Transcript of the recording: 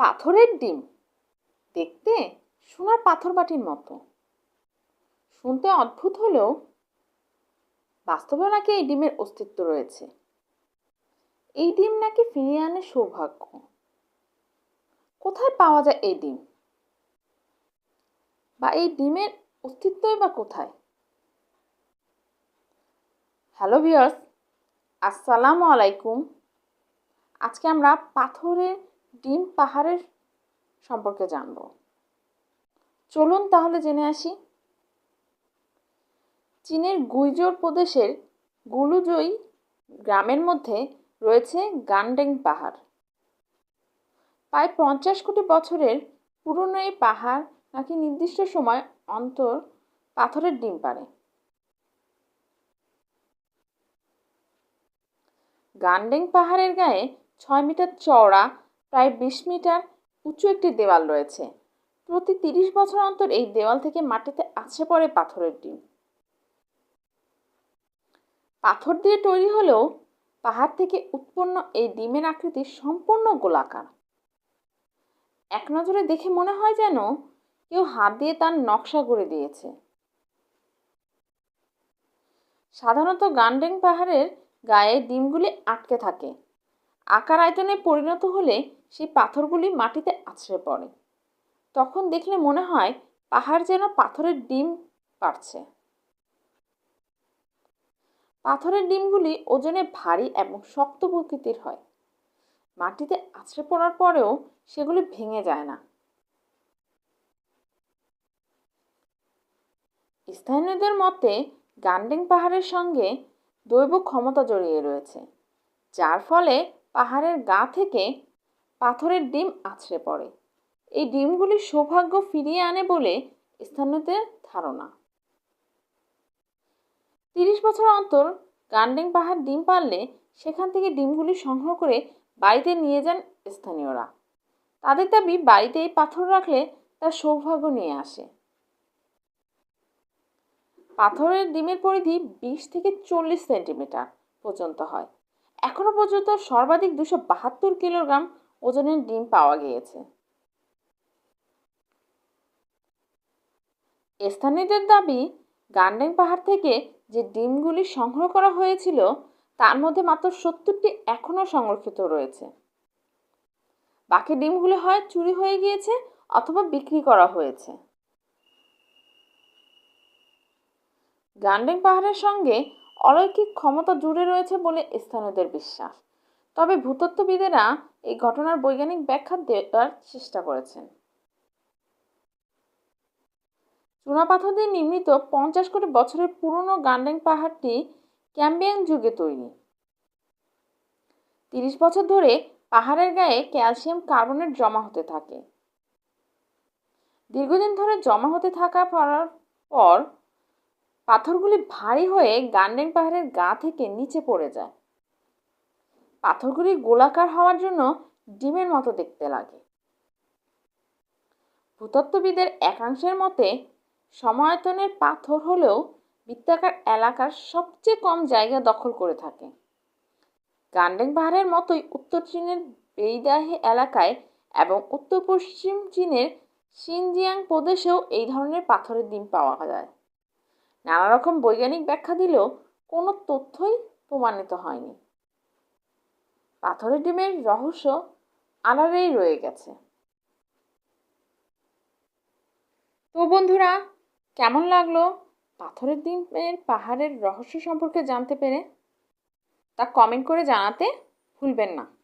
পাথরের ডিম। দেখতে সোনার পাথর বাটির মতো। শুনতে অদ্ভুত হলেও বাস্তবে নাকি এই ডিমের অস্তিত্ব রয়েছে। এই ডিম নাকি ফিরিয়ে আনে সৌভাগ্য। কোথায় পাওয়া যায় এই ডিম? বা এই ডিমের অস্তিত্বই বা কোথায়? হ্যালো ভিউয়ার্স, আসসালামু আলাইকুম। আজকে আমরা পাথরের ডিম পাহাড়ের সম্পর্কে জানব। চলুন তাহলে জেনে আসি। চীনের গুইজোর প্রদেশের গুলুজই গ্রামের মধ্যে রয়েছে গান্ডেং পাহাড়। প্রায় পঞ্চাশ কোটি বছরের পুরনো এই পাহাড় নাকি নির্দিষ্ট সময় অন্তর পাথরের ডিম পারে গান্ডেং পাহাড়ের গায়ে ছয় মিটার চওড়া প্রায় বিশ মিটার উঁচু একটি দেওয়াল রয়েছে। প্রতি তিরিশ বছর অন্তর এই দেওয়াল থেকে মাটিতে আছে পড়ে পাথরের ডিম। পাথর দিয়ে তৈরি হলেও পাহাড় থেকে উৎপন্ন এই ডিমের আকৃতি সম্পূর্ণ গোলাকার। এক নজরে দেখে মনে হয় যেন কেউ হাত দিয়ে তার নকশা করে দিয়েছে। সাধারণত গান্ডেং পাহাড়ের গায়ে ডিমগুলি আটকে থাকে। আকার আয়তনে পরিণত হলে সেই পাথরগুলি মাটিতে আছড়ে পড়ে। তখন দেখলে মনে হয় পাহাড় যেন পাথরের ডিম পারছে পাথরের ডিমগুলি ওজনে ভারী এবং শক্ত প্রকৃতির হয়। মাটিতে আছড়ে পড়ার পরেও সেগুলি ভেঙে যায় না। স্থানীয়দের মতে গান্ডিং পাহাড়ের সঙ্গে দৈব ক্ষমতা জড়িয়ে রয়েছে, যার ফলে পাহাড়ের গা থেকে পাথরের ডিম আছড়ে পড়ে। এই ডিমগুলি সৌভাগ্য ফিরিয়ে আনে বলে স্থানীয়দের ধারণা। তিরিশ বছর অন্তর গান্ডিং পাহাড় ডিম পারলে সেখান থেকে ডিমগুলি সংগ্রহ করে বাড়িতে নিয়ে যান স্থানীয়রা। তাদের দাবি বাড়িতে এই পাথর রাখলে তার সৌভাগ্য নিয়ে আসে। পাথরের ডিমের পরিধি বিশ থেকে চল্লিশ সেন্টিমিটার পর্যন্ত হয়। এখনও পর্যন্ত সর্বাধিক দুশো বাহাত্তর কিলোগ্রাম ওজনের ডিম পাওয়া গিয়েছে। স্থানীয়দের দাবি, গান্ডেং পাহাড় থেকে যে ডিমগুলি সংগ্রহ করা হয়েছিল, তার মধ্যে মাত্র সত্তরটি এখনও সংরক্ষিত রয়েছে। বাকি ডিমগুলি হয় চুরি হয়ে গিয়েছে অথবা বিক্রি করা হয়েছে। গান্ডেং পাহাড়ের সঙ্গে অলৌকিক ক্ষমতা জুড়ে রয়েছে বলে স্থানীয়দের বিশ্বাস। তবে ভূতত্ত্ববিদেরা এই ঘটনার বৈজ্ঞানিক ব্যাখ্যা দেওয়ার চেষ্টা করেছেন। চুনাপাথর দিয়ে নির্মিত পঞ্চাশ কোটি বছরের পুরনো গান্ডেং পাহাড়টি ক্যাম্বিয়ান যুগে তৈরি। তিরিশ বছর ধরে পাহাড়ের গায়ে ক্যালসিয়াম কার্বনেট জমা হতে থাকে। দীর্ঘদিন ধরে জমা হতে থাকা পড়ার পর পাথরগুলি ভারী হয়ে গান্ডেং পাহাড়ের গা থেকে নিচে পড়ে যায়। পাথরগুলি গোলাকার হওয়ার জন্য ডিমের মতো দেখতে লাগে। ভূতত্ত্ববিদের একাংশের মতে সমায়তনের পাথর হলেও বৃত্তাকার এলাকার সবচেয়ে কম জায়গা দখল করে থাকে। গান্ডেং পাহাড়ের মতোই উত্তর চীনের বেইদাহে এলাকায় এবং উত্তর পশ্চিম চীনের সিনজিয়াং প্রদেশেও এই ধরনের পাথরের ডিম পাওয়া যায়। নানা রকম বৈজ্ঞানিক ব্যাখ্যা দিলেও কোনো তথ্যই প্রমাণিত হয়নি। পাথরের ডিমের রহস্য আড়ালেই রয়ে গেছে। তো বন্ধুরা, কেমন লাগল পাথরের ডিমের পাহাড়ের রহস্য সম্পর্কে জানতে পেরে? তা কমেন্ট করে জানাতে ভুলবেন না।